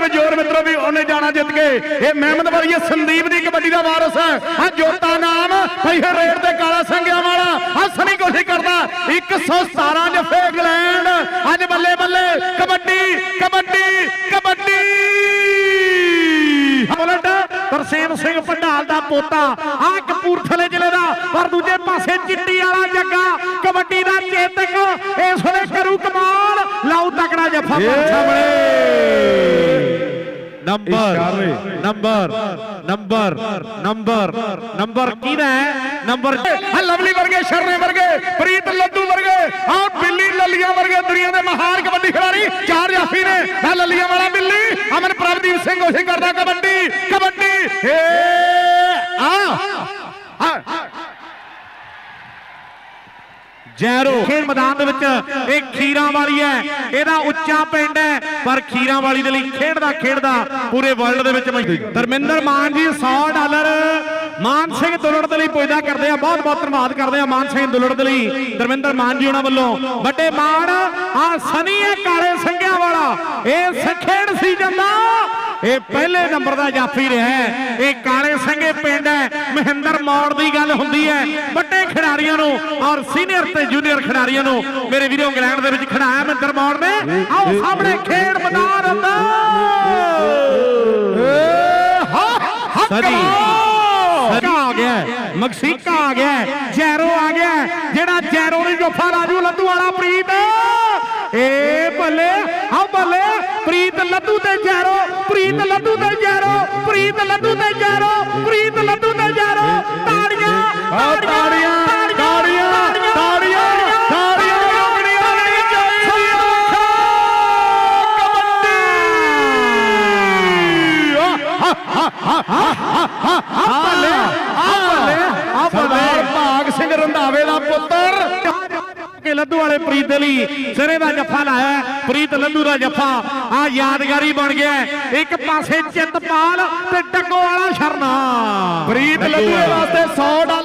ਵੀ ਜ਼ੋਰ ਮਿੱਤਰੋ ਵੀ ਉਹਨੇ ਜਾਣਾ ਜਿੱਤ ਕੇ। ਇਹ ਮਹਿਮਦ ਵਾਲੀ ਸੰਦੀਪ ਦੀ ਕਬੱਡੀ ਦਾ ਵਾਰਸ ਹੈ। ਆ ਜੋਤਾ ਨਾਮ ਪਹਿਲੇ ਰੇਡ ਤੇ ਕਾਲਾ ਸੰਗਿਆ ਵਾਲਾ। ਆ ਸਣੀ ਕੋਸ਼ਿਸ਼ ਕਰਦਾ। 117 ਜਫੇ ਇੰਗਲੈਂਡ ਅੱਜ ਬੱਲੇ ਬੱਲੇ ਕਬੱਡੀ ਕਬੱਡੀ ਕਬੱਡੀ। ਬੁਲਟ ਤਰਸੇਮ ਸਿੰਘ ਪੰਡਾਲ ਦਾ ਪੋਤਾ। ਆ ਕਪੂਰਥਲੇ ਜ਼ਿਲ੍ਹੇ ਦਾ ਪਰ ਦੂਜੇ ਪਾਸੇ ਚਿੱਟੀ ਵਾਲਾ ਜੱਗਾ। ਕਬੱਡੀ ਦਾ ਚੇਤਕ ਇਸ ਵੇਲੇ ਕਰੂ ਕਮਾਲ। ਲਾਉ ਤਕੜਾ ਜੱਫਾ ਸਾਹਮਣੇ। Number number number number number ਕਿਹਦਾ ਹੈ? ਨੰਬਰ ਆ ਲਵਲੀ ਵਰਗੇ ਸ਼ਰਨੇ ਵਰਗੇ ਪ੍ਰੀਤ ਲੱਡੂ ਵਰਗੇ ਆ ਬਿੱਲੀ ਲੱਲੀਆਂ ਵਰਗੇ ਦੁਨੀਆ ਦੇ ਮਹਾਨ ਕਬੱਡੀ ਖਿਡਾਰੀ ਚਾਰ ਜਾਫੀ ਨੇ। ਆ ਲੱਲੀਆਂ ਵਾਲਾ ਬਿੱਲੀ ਅਮਨ ਪ੍ਰਭਦੀਪ ਸਿੰਘ ਕੋਸ਼ਿਸ਼ ਕਰਦਾ ਕਬੱਡੀ। ਕਬੱਡੀ ਏ ਆ ਜੈਰੋ ਖੇਡ ਮੈਦਾਨ ਦੇ ਵਿੱਚ ਇਹ ਖੀਰਾਂ ਵਾਲੀ ਹੈ। ਇਹਦਾ ਉੱਚਾ ਪਿੰਡ ਹੈ, ਪਰ ਖੀਰਾਂ ਵਾਲੀ ਦੇ ਲਈ ਖੇਡਦਾ ਖੇਡਦਾ ਪੂਰੇ ਵਰਲਡ ਦੇ ਵਿੱਚ ਧਰਮਿੰਦਰ ਮਾਨ ਜੀ 100 ਡਾਲਰ। ਮਾਨ ਸਿੰਘ ਦੁਲੜ ਦੇ ਲਈ ਪੁੱਜਦਾ ਕਰਦੇ ਆ। ਬਹੁਤ ਬਹੁਤ ਧੰਨਵਾਦ ਕਰਦੇ ਆ ਮਾਨ ਸਿੰਘ ਦੁਲੜ ਦੇ ਲਈ। ਧਰਮਿੰਦਰ ਮਾਨ ਜੀ ਉਹਨਾਂ ਵੱਲੋਂ। ਵੱਡੇ ਮਾਣ ਆ ਸਨੀ ਹੈ ਕਾਲੇ ਸਿੰਘਿਆਂ ਵਾਲਾ। ਇਹ ਸਖੇੜ ਸੀ ਜਾਂਦਾ ਇਹ ਪਹਿਲੇ ਨੰਬਰ ਦਾ ਜਾਫੀ ਰਿਹਾ ਹੈ। ਇਹ ਕਾਲੇ ਸੰਘੇ ਪਿੰਡ ਹੈ। ਮਹਿੰਦਰ ਮੌੜ ਦੀ ਗੱਲ ਹੁੰਦੀ ਹੈ। ਵੱਡੇ ਖਿਡਾਰੀਆਂ ਨੂੰ ਔਰ ਸੀਨੀਅਰ ਤੇ ਜੂਨੀਅਰ ਖਿਡਾਰੀਆਂ ਨੂੰ ਮੇਰੇ ਵੀਰੋ ਇੰਗਲੈਂਡ ਦੇ ਵਿੱਚ ਖਿਡਾਇਆ ਮਹਿੰਦਰ ਮੌੜ ਨੇ। ਆਓ ਸਾਹਮਣੇ ਖੇਡ ਮੈਦਾਨ ਅੰਦਰ। ਸਦੀ। ਸਦੀ ਆ ਗਿਆ ਮਕਸੀਕਾ ਆ ਗਿਆ ਜੈਰੋ ਆ ਗਿਆ ਜਿਹੜਾ ਜੈਰੋ ਦੀ ਜੋਫਾ ਰਾਜੂ ਲੱਦੂ ਵਾਲਾ ਪ੍ਰੀਤ। ਏ ਬੱਲੇ ਆ ਬੱਲੇ ਪ੍ਰੀਤ ਲੱਦੂ ਤੇ ਜੈਰੋ ਪ੍ਰੀਤ ਲੱਦੂ ਤੇ ਜੈਰੋ ਪ੍ਰੀਤ ਲੱਦੂ ਤੇ ਜੈਰੋ ਪ੍ਰੀਤ ਲੱਦੂ ਤੇ ਜੈਰੋ ਤਾੜੀਆਂ ਤਾੜੀਆਂ ਤਾੜੀਆਂ ਤਾੜੀਆਂ ਤਾੜੀਆਂ ਆ ਆ ਸਰਦਾਰ ਭਾਗ ਸਿੰਘ ਰੰਧਾਵੇ ਦਾ ਪੁੱਤਰ ਕੇ ਲੱਦੂ ਵਾਲੇ ਪ੍ਰੀਤ ਦੇ ਲਈ ਸਿਰੇ ਦਾ ਜੱਫਾ ਲਾਇਆ ਪ੍ਰੀਤ ਲੱਦੂ ਦਾ ਜੱਫਾ, ਆ ਯਾਦਗਾਰੀ ਬਣ ਗਿਆ ਇੱਕ ਪਾਸੇ ਚਿੱਤਪਾਲ ਤੇ ਟੱਗੋ ਵਾਲਾ ਸ਼ਰਨਾ। ਪ੍ਰੀਤ ਲੱਡੂ ਦੇ ਵਾਸਤੇ 100 ਡਾਲਰ